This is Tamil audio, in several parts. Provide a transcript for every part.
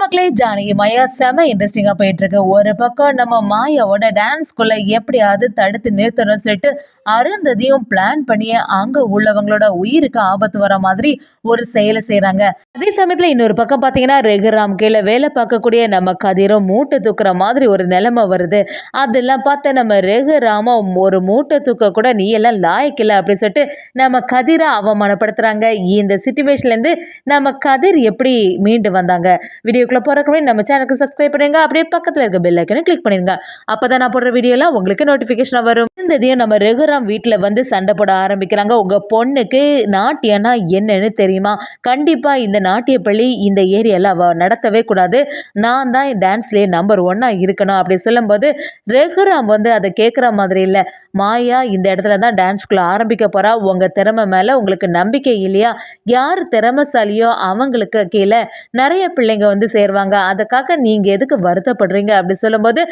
மக்களே ஜானகி மாயா செம இன்ட்ரெஸ்டிங்காக போயிட்டு இருக்கு ஒரு பக்கம் நம்ம மாயாவோட டான்ஸ்குள்ள எப்படியாவது தடுத்து நிறுத்தணும்னு சொல்லிட்டு அருந்ததியும் பிளான் பண்ணி அங்க உள்ளவங்களோட உயிருக்கு ஆபத்து வர மாதிரி ஒரு செயலை செய்யறாங்க அதே சமயத்துல இன்னொரு பக்கம் பாத்தீங்கன்னா ரெகுராம் கீழே வேலை பார்க்கக்கூடிய நம்ம கதிரும் மூட்டை தூக்குற மாதிரி ஒரு நிலைமை வருது. அதெல்லாம் பார்த்த நம்ம ரெகுராமும் ஒரு மூட்டை தூக்க கூட நீ எல்லாம் லாய்க்கில்ல அப்படின்னு சொல்லிட்டு நம்ம கதிரை அவமானப்படுத்துறாங்க. இந்த சுச்சுவேஷன்ல இருந்து நம்ம கதிர் எப்படி மீண்டு வந்தாங்க? வீடியோக்குள்ளே போகிறக்கு நம்ம சேனலுக்கு சப்ஸ்கிரைப் பண்ணுங்க அப்படியே பக்கத்துல இருக்க பெல் ஐக்கனை கிளிக் பண்ணிருங்க. அப்பதான் நான் போடுற வீடியோலாம் உங்களுக்கு நோட்டிபிகேஷன் வரும். இருந்ததையும் நம்ம ரெகுராம் வீட்டில் வந்து சண்டை போட ஆரம்பிக்கிறாங்க. உங்கள் பொண்ணுக்கு நாட்டியம்னா என்னன்னு தெரியுமா? கண்டிப்பாக இந்த நாட்டிய பள்ளி இந்த ஏரியாவில் அவள் நடத்தவே கூடாது. நான் தான் டான்ஸ்லேயே நம்பர் ஒன்னாக இருக்கணும் அப்படி சொல்லும்போது ரெகுராம் வந்து அதை கேட்குற மாதிரி இல்லை. மாயா இந்த இடத்துல தான் டான்ஸ்குள்ள ஆரம்பிக்க போகிறா உங்கள் திறமை மேலே உங்களுக்கு நம்பிக்கை இல்லையா? யார் திறமைசாலியோ அவங்களுக்கு கீழே நிறைய பிள்ளைங்க வந்து சேருவாங்க. அதுக்காக நீங்கள் எதுக்கு வருத்தப்படுறீங்க? அப்படி சொல்லும்போது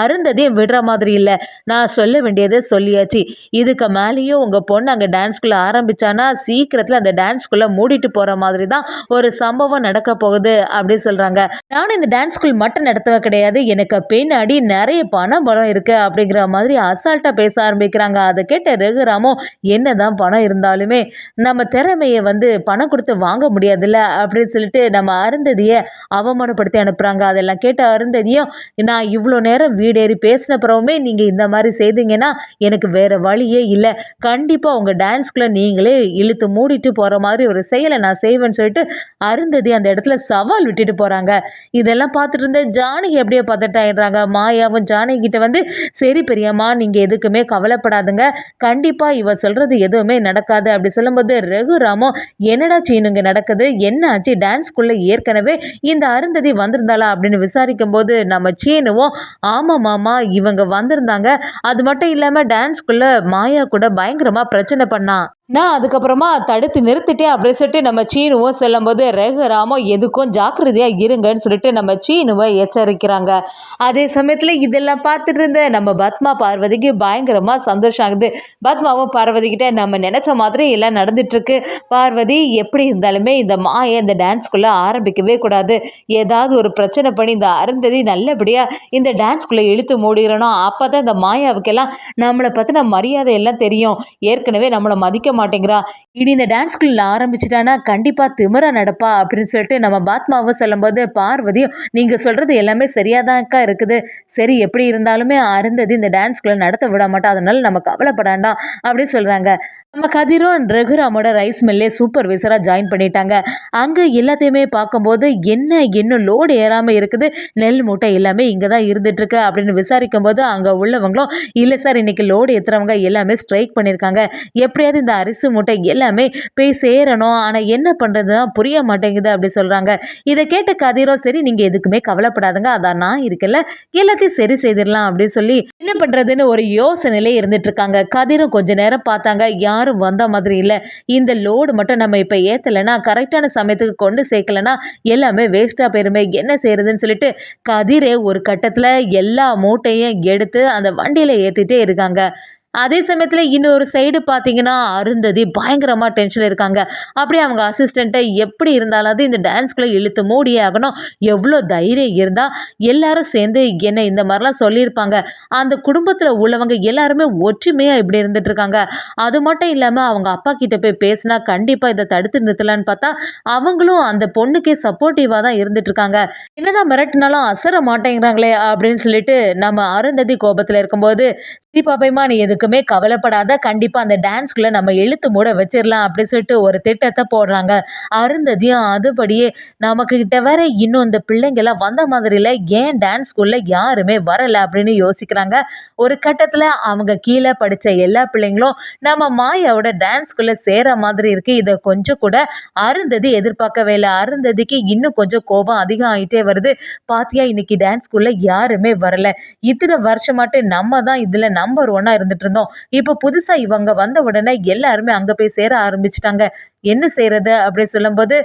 அருந்ததையும் விடுற மாதிரி இல்லை. நான் சொல்ல வேண்டியது சொல்லியாச்சு. இதுக்கு மேலேயும் உங்கள் பொண்ணு அங்கே டான்ஸ்குள்ளே ஆரம்பித்தானா சீக்கிரத்தில் அந்த டான்ஸ்குள்ளே மூடிட்டு போகிற மாதிரி தான் ஒரு சம்பவம் நடக்க போகுது அப்படி சொல்கிறாங்க நானும் இந்த டான்ஸ் ஸ்கூல் மட்டும் நடத்துவ கிடையாது. எனக்கு பின்னாடி நிறைய பணம் பலம் இருக்குது அப்படிங்கிற மாதிரி அசால்ட்டாக பேச ஆரம்பிக்கிறாங்க. அதை கேட்ட ரகுராமும் என்னதான் பணம் இருந்தாலுமே நம்ம திறமையை வந்து பணம் கொடுத்து வாங்க முடியாதுல்ல? அப்படின்னு சொல்லிட்டு நம்ம அருந்ததியை அவமானப்படுத்தி அனுப்புகிறாங்க அதெல்லாம் கேட்ட அருந்ததியும் நான் இவ்வளோ நேரம் வீடேறி பேசின பிறவுமே நீங்கள் இந்த மாதிரி செய்தீங்கன்னா எனக்கு வேறு வழியே இல்லை. கண்டிப்பாக உங்கள் டான்ஸ்குள்ளே நீங்களே இழுத்து மூடிட்டு போகிற மாதிரி ஒரு செயலை நான் செய்வேன்னு சொல்லிட்டு அருந்ததி அந்த இடத்துல சவால் விட்டுட்டு போகிறாங்க இதெல்லாம் பார்த்துட்டு இருந்த ஜானகி அப்படியே பதட்டாயிடுறாங்க மாயாவும் ஜானகி கிட்ட வந்து சரி பெரியம்மா நீங்கள் எதுக்குமே கவலைப்படாதுங்க. கண்டிப்பாக இவ சொல்கிறது எதுவுமே நடக்காது. அப்படி சொல்லும்போது ரகுராமும் என்னடா சீனுங்க நடக்குது? என்ன ஆச்சு? டான்ஸ்குள்ளே ஏற்கனவே இந்த அருந்ததி வந்திருந்தாளா? அப்படின்னு விசாரிக்கும் போது நம்ம சீனுவும் ஆமாம் மாமா இவங்க வந்திருந்தாங்க. அது மட்டும் இல்லாமல் டான்ஸ்குள்ளே மாயா கூட பயங்கரமாக பிரச்சனை பண்ணான் நான் அதுக்கப்புறமா தடுத்து நிறுத்திட்டேன் அப்படின்னு சொல்லிட்டு நம்ம சீனுவும் சொல்லும்போது ரகுராமோ எதுக்கும் ஜாக்கிரதையாக இருங்கன்னு சொல்லிட்டு நம்ம சீனுவை எச்சரிக்கிறாங்க. அதே சமயத்தில் இதெல்லாம் பார்த்துட்டு இருந்த நம்ம பத்மா பார்வதிக்கு பயங்கரமாக சந்தோஷம் ஆகுது. பத்மாவும் பார்வதிக்கிட்ட நம்ம நினச்ச மாதிரி எல்லாம் நடந்துட்டுருக்கு பார்வதி எப்படி இருந்தாலுமே இந்த மாயை இந்த டான்ஸ்குள்ளே ஆரம்பிக்கவே கூடாது. ஏதாவது ஒரு பிரச்சனை பண்ணி இந்த அருந்ததி நல்லபடியாக இந்த டான்ஸ்குள்ளே இழுத்து மூடிடணும். அப்போ தான் இந்த மாயாவுக்கெல்லாம் நம்மளை பற்றின மரியாதை எல்லாம் தெரியும். ஏற்கனவே நம்மளை மதிக்க மாட்டேங்கிறா. இனி இந்த டான்ஸ் ஸ்கூலில் ஆரம்பிச்சிட்டானா கண்டிப்பாக திமிரா நடப்பா அப்படின்னு சொல்லிட்டு நம்ம பாத்மாவும் சொல்லும்போது பார்வதியும் நீங்கள் சொல்கிறது எல்லாமே சரியாதான்க்கா இருக்குது. சரி எப்படி இருந்தாலுமே அருந்ததி இந்த டான்ஸ் ஸ்கூல்ல நடத்த விட மாட்டா. அதனால நம்ம கவலைப்படாண்டாம் அப்படின்னு சொல்கிறாங்க நம்ம கதிரும் ரகுராமோட ரைஸ் மில்லே சூப்பர்வைசராக ஜாயின் பண்ணிட்டாங்க. அங்கே எல்லாத்தையுமே பார்க்கும்போது என்ன இன்னும் லோடு ஏறாமல் இருக்குது? நெல் மூட்டை எல்லாமே இங்கே தான் இருந்துகிட்ருக்கு அப்படின்னு விசாரிக்கும் போது அங்கே உள்ளவங்களும் இல்லை சார் இன்றைக்கி லோடு ஏற்றுறவங்க எல்லாமே ஸ்ட்ரைக் பண்ணியிருக்காங்க எப்படியாவது இந்த அரிசி மூட்டை எல்லாமே போய் சேரணும். ஆனால் என்ன பண்ணுறது தான் புரிய மாட்டேங்குது அப்படி சொல்கிறாங்க இதை கேட்ட கதிரும் சரி நீங்கள் எதுக்குமே கவலைப்படாதுங்க. அதான் நான் இருக்கல எல்லாத்தையும் சரி செய்திடலாம். அப்படின்னு சொல்லி என்ன பண்ணுறதுன்னு ஒரு யோசனையிலே இருந்துட்டு இருக்காங்க கதிரும் கொஞ்ச நேரம் பார்த்தாங்க. யாரும் வந்த மாதிரி இல்லை. இந்த லோடு மட்டும் நம்ம இப்போ ஏற்றலைன்னா கரெக்டான சமயத்துக்கு கொண்டு சேர்க்கலன்னா எல்லாமே வேஸ்ட்டாக போயிருமே. என்ன செய்யறதுன்னு சொல்லிட்டு கதிரே ஒரு கட்டத்தில் எல்லா மூட்டையும் எடுத்து அந்த வண்டியில் ஏற்றிட்டே இருக்காங்க. அதே சமயத்தில் இன்னொரு சைடு பார்த்தீங்கன்னா அருந்ததி பயங்கரமாக டென்ஷனில் இருக்காங்க. அப்படியே அவங்க அசிஸ்டண்ட்டை எப்படி இருந்தாலும் இந்த டான்ஸ்குள்ளே இழுத்து மூடியே ஆகணும். எவ்வளோ தைரியம் இருந்தால் எல்லாரும் சேர்ந்து என்ன இந்த மாதிரிலாம் சொல்லியிருப்பாங்க. அந்த குடும்பத்தில் உள்ளவங்க எல்லாருமே ஒற்றுமையாக இப்படி இருந்துட்டு இருக்காங்க. அது மட்டும் இல்லாமல் அவங்க அப்பா கிட்ட போய் பேசினா கண்டிப்பாக இதை தடுத்து நிறுத்தலான்னு பார்த்தா அவங்களும் அந்த பொண்ணுக்கே சப்போர்ட்டிவாக தான் இருந்துட்டு இருக்காங்க. என்னதான் மிரட்டினாலும் அசர மாட்டேங்கிறாங்களே அப்படின்னு சொல்லிட்டு நம்ம அருந்ததி கோபத்தில் இருக்கும்போது சரி பாப்பைமா நீ எது எதுக்குமே கவலைப்படாத கண்டிப்பாக அந்த டான்ஸ்குள்ளே நம்ம எழுத்து மூட வச்சிடலாம் அப்படின்னு சொல்லிட்டு ஒரு திட்டத்தை போடுறாங்க. அருந்ததியும் அதுபடியே நமக்கு கிட்ட வேற இன்னும் இந்த பிள்ளைங்கெல்லாம் வந்த மாதிரியில் ஏன் டான்ஸ்குள்ளே யாருமே வரலை அப்படின்னு யோசிக்கிறாங்க. ஒரு கட்டத்தில் அவங்க கீழே படித்த எல்லா பிள்ளைங்களும் நம்ம மாயாவோட டான்ஸ்குள்ளே சேர மாதிரி இருக்குது இதை கொஞ்சம் கூட அருந்ததி எதிர்பார்க்கவே இல்லை. அருந்ததிக்கு இன்னும் கொஞ்சம் கோபம் அதிகம் ஆகிட்டே வருது. பாத்தியா இன்னைக்கு டான்ஸ்குள்ளே யாருமே வரல. இத்தனை வருஷமாட்டு நம்ம தான் இதில் நம்பர் ஒன்னாக இருந்துட்டு இருந்தோம். இப்போ புதுசாக இவங்க வந்த உடனே எல்லாருமே அங்கே போய் சேர ஆரம்பிச்சிட்டாங்க. என்ன செய்யறது அப்படி சொல்லும்போது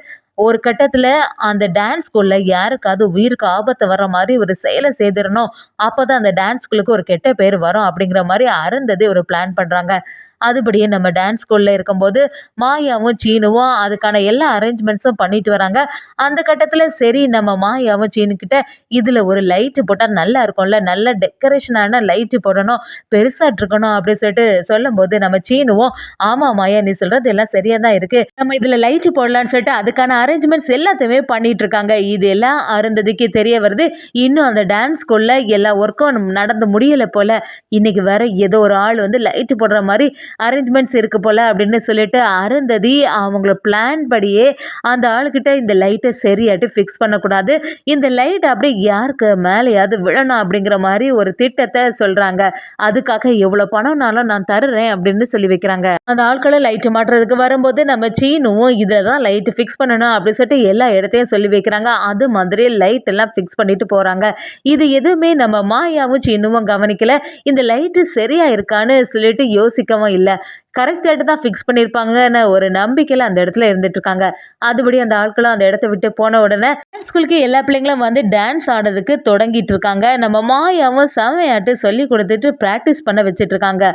ஒரு கட்டத்தில் அந்த டான்ஸ் ஸ்கூலில் யாருக்காவது உயிருக்கு ஆபத்து வர மாதிரி ஒரு செயலை செய்திடணும். அப்போ தான் அந்த டான்ஸ் ஸ்கூலுக்கு ஒரு கெட்ட பேர் வரும் அப்படிங்கிற மாதிரி அருந்ததே ஒரு பிளான் பண்ணுறாங்க அதுபடியே நம்ம டான்ஸ் ஸ்கூல்ல இருக்கும்போது மாயாவும் சீனுவும் அதுக்கான எல்லா அரேஞ்ச்மெண்ட்ஸும் பண்ணிட்டு வராங்க. அந்த கட்டத்தில் சரி நம்ம மாயாவும் சீனுக்கிட்ட இதில் ஒரு லைட்டு போட்டால் நல்லா இருக்கும்ல நல்ல டெக்கரேஷனான லைட்டு போடணும் பெருசாக இருக்கணும் அப்படின்னு சொல்லிட்டு சொல்லும்போது நம்ம சீனுவும் ஆமாம் மாயா நீ சொல்கிறது எல்லாம் சரியாக தான் இருக்குது நம்ம இதில் லைட்டு போடலான்னு சொல்லிட்டு அதுக்கான அரேஞ்ச்மெண்ட்ஸ் எல்லாத்தையுமே பண்ணிட்டு இருக்காங்க. இது எல்லாம் அருந்ததுக்கே தெரிய வருது. இன்னும் அந்த டான்ஸ் ஸ்கூல்ல எல்லா ஒர்க்கும் நடந்து முடியலை போல். இன்னைக்கு வேற ஏதோ ஒரு ஆள் வந்து லைட்டு போடுற மாதிரி அரேஞ்ச்மெண்ட்ஸ் இருக்குது போல் அப்படின்னு சொல்லிட்டு அருந்ததி அவங்கள பிளான் படியே அந்த ஆளுக்கிட்ட இந்த லைட்டை சரியாட்டு ஃபிக்ஸ் பண்ணக்கூடாது. இந்த லைட் அப்படியே யாருக்கு மேலேயாவது விழணும் அப்படிங்கிற மாதிரி ஒரு திட்டத்தை சொல்கிறாங்க அதுக்காக எவ்வளோ பணம்னாலும் நான் தருறேன் அப்படின்னு சொல்லி வைக்கிறாங்க. அந்த ஆட்களை லைட்டு மாட்டுறதுக்கு வரும்போது நம்ம சீனுவும் இதில் தான் லைட்டு ஃபிக்ஸ் பண்ணணும் அப்படின்னு சொல்லிட்டு எல்லா இடத்தையும் சொல்லி வைக்கிறாங்க. அது மாதிரி லைட் எல்லாம் ஃபிக்ஸ் பண்ணிட்டு போகிறாங்க இது எதுவுமே நம்ம மாயாவும் சீனுவும் கவனிக்கல. இந்த லைட்டு சரியா இருக்கான்னு சொல்லிட்டு யோசிக்கவும் இல்லை. கரெக்டாகிட்டு தான் ஃபிக்ஸ் பண்ணியிருப்பாங்கன்னு ஒரு நம்பிக்கையில் அந்த இடத்துல இருந்துட்டு இருக்காங்க. அதுபடி அந்த ஆட்களும் அந்த இடத்த விட்டு போன உடனே டான்ஸ் ஸ்கூலுக்கு எல்லா பிள்ளைங்களும் வந்து டான்ஸ் ஆடுறதுக்கு தொடங்கிட்டு இருக்காங்க. நம்ம மாயாவும் செமையாட்டு சொல்லி கொடுத்துட்டு ப்ராக்டிஸ் பண்ண வச்சுட்டு இருக்காங்க.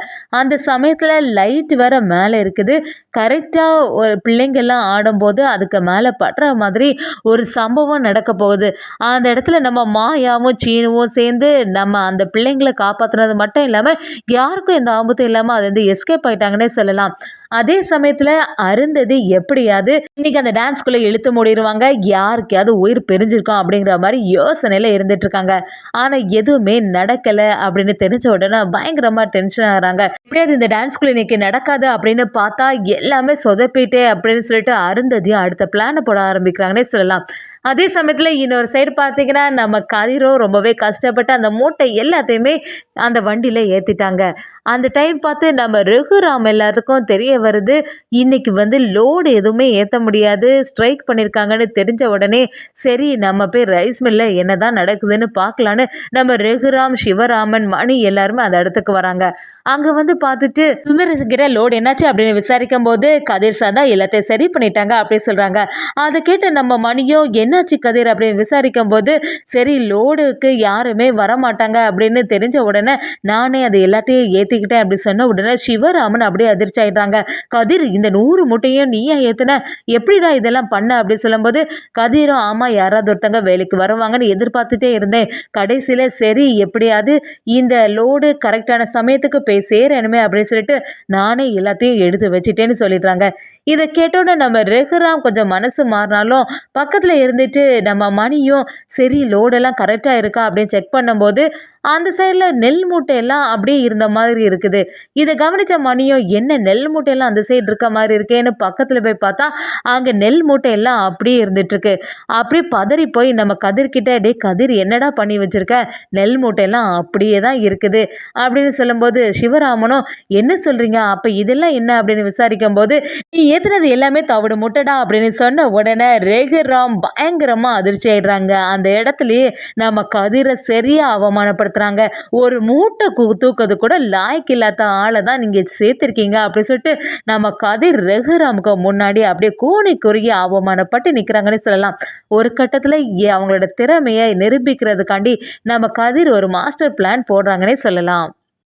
அந்த சமயத்தில் லைட் வேற மேலே இருக்குது. கரெக்டாக ஒரு பிள்ளைங்கள்லாம் ஆடும்போது அதுக்கு மேலே படுற மாதிரி ஒரு சம்பவம் நடக்க போகுது. அந்த இடத்துல நம்ம மாயாவும் சீனுவும் சேர்ந்து நம்ம அந்த பிள்ளைங்களை காப்பாற்றுனது மட்டும் இல்லாமல் யாருக்கும் எந்த ஆபத்தும் இல்லாமல் அது வந்து எஸ்கேப் ஆகிட்டாங்கன்னே சொல்லலாம். அதே சமயத்தில் அருந்ததி எப்படியாவது இன்னைக்கு அந்த டான்ஸ்குள்ளே இழுத்து மூடிடுவாங்க யாருக்கையாவது உயிர் பிரிஞ்சிருக்கோம் அப்படிங்கிற மாதிரி யோசனையில் இருந்துட்டு இருக்காங்க ஆனால் எதுவுமே நடக்கலை அப்படின்னு தெரிஞ்ச உடனே பயங்கரமாக டென்ஷன் ஆகிறாங்க. எப்படியாவது இந்த டான்ஸ்குள்ளே இன்னைக்கு நடக்காது அப்படின்னு பார்த்தா எல்லாமே சொதப்பிட்டே அப்படின்னு சொல்லிட்டு அருந்ததியும் அடுத்த பிளானை போட ஆரம்பிக்கிறாங்கன்னே சொல்லலாம். அதே சமயத்தில் இன்னொரு சைடு பார்த்தீங்கன்னா நம்ம கதிரோ ரொம்பவே கஷ்டப்பட்டு அந்த மூட்டை எல்லாத்தையுமே அந்த வண்டியில் ஏற்றிட்டாங்க அந்த டைம் பார்த்து நம்ம ரகுராம் எல்லாத்துக்கும் தெரிய வருது. இன்னைக்கு வந்து லோடு எதுவுமே ஏற்ற முடியாது. ஸ்ட்ரைக் பண்ணியிருக்காங்கன்னு தெரிஞ்ச உடனே சரி நம்ம போய் ரைஸ் மில்லில் என்ன தான் நடக்குதுன்னு பார்க்கலான்னு நம்ம ரகுராம் சிவராமன் மணி எல்லாருமே அந்த இடத்துக்கு வராங்க. அங்கே வந்து பார்த்துட்டு சுந்தரகிட்ட லோடு என்னாச்சு அப்படின்னு விசாரிக்கும் போது கதிர் சார் தான் எல்லாத்தையும் சரி பண்ணிட்டாங்க அப்படின்னு சொல்கிறாங்க அதை கேட்டு நம்ம மணியும் என்னாச்சு கதிர்? அப்படின்னு விசாரிக்கும் போது சரி லோடுக்கு யாருமே வரமாட்டாங்க அப்படின்னு தெரிஞ்ச உடனே நானே அது எல்லாத்தையும் ஏற்றிக்கிட்டேன் அப்படி சொன்ன உடனே சிவராமன் அப்படியே அதிர்ச்சி ஆயிடுறாங்க. கதிர் இந்த நூறு மூட்டையும் நீயா ஏற்றுன எப்படிடா இதெல்லாம் பண்ண? அப்படின்னு சொல்லும்போது கதிரும் ஆமாம் யாராவது ஒருத்தங்க வேலைக்கு வருவாங்கன்னு எதிர்பார்த்துட்டே இருந்தேன். கடைசியில் சரி எப்படியாவது இந்த லோடு கரெக்டான சமயத்துக்கு போய் சேரணுமே அப்படின்னு சொல்லிட்டு நானே எல்லாத்தையும் எடுத்து வச்சிட்டேன்னு சொல்லிடுறாங்க. இதை கேட்டோன்னே நம்ம ரெகுராம் கொஞ்சம் மனசு மாறினாலும் பக்கத்தில் இருந்துட்டு நம்ம மணியும் சரி லோடெல்லாம் கரெக்டாக இருக்கா? அப்படின்னு செக் பண்ணும்போது அந்த சைடில் நெல் மூட்டையெல்லாம் அப்படியே இருந்த மாதிரி இருக்குது. இதை கவனித்த மணியும் என்ன நெல் மூட்டையெல்லாம் அந்த சைடு இருக்க மாதிரி இருக்கேன்னு பக்கத்தில் போய் பார்த்தா அங்கே நெல் மூட்டையெல்லாம் அப்படியே இருந்துட்டுருக்கு. அப்படியே பதறி போய் நம்ம கதிர்கிட்ட டே கதிர் என்னடா பண்ணி வச்சுருக்க? நெல் மூட்டையெல்லாம் அப்படியே தான் இருக்குது. அப்படின்னு சொல்லும்போது சிவராமனும் என்ன சொல்கிறீங்க அப்போ இதெல்லாம் என்ன? அப்படின்னு விசாரிக்கும் போது நீ பேசுனது எல்லாமே தவிடு முட்டடா அப்படின்னு சொன்ன உடனே ரேகராம் பயங்கரமாக அதிர்ச்சி ஆயிடுறாங்க. அந்த இடத்துலையே நம்ம கதிரை சரியாக அவமானப்படுத்துகிறாங்க ஒரு மூட்டை தூக்குறது தூக்கிறது கூட லாய்க்கு இல்லாத ஆளை தான் நீங்கள் சேர்த்துருக்கீங்க அப்படின்னு சொல்லிட்டு நம்ம கதிர் ரகுராமுக்கு முன்னாடி அப்படியே கூணி குறுகி அவமானப்பட்டு நிற்கிறாங்கன்னு சொல்லலாம். ஒரு கட்டத்தில் அவங்களோட திறமையை நிரூபிக்கிறதுக்காண்டி நம்ம கதிர் ஒரு மாஸ்டர் பிளான் போடுறாங்கன்னே சொல்லலாம்.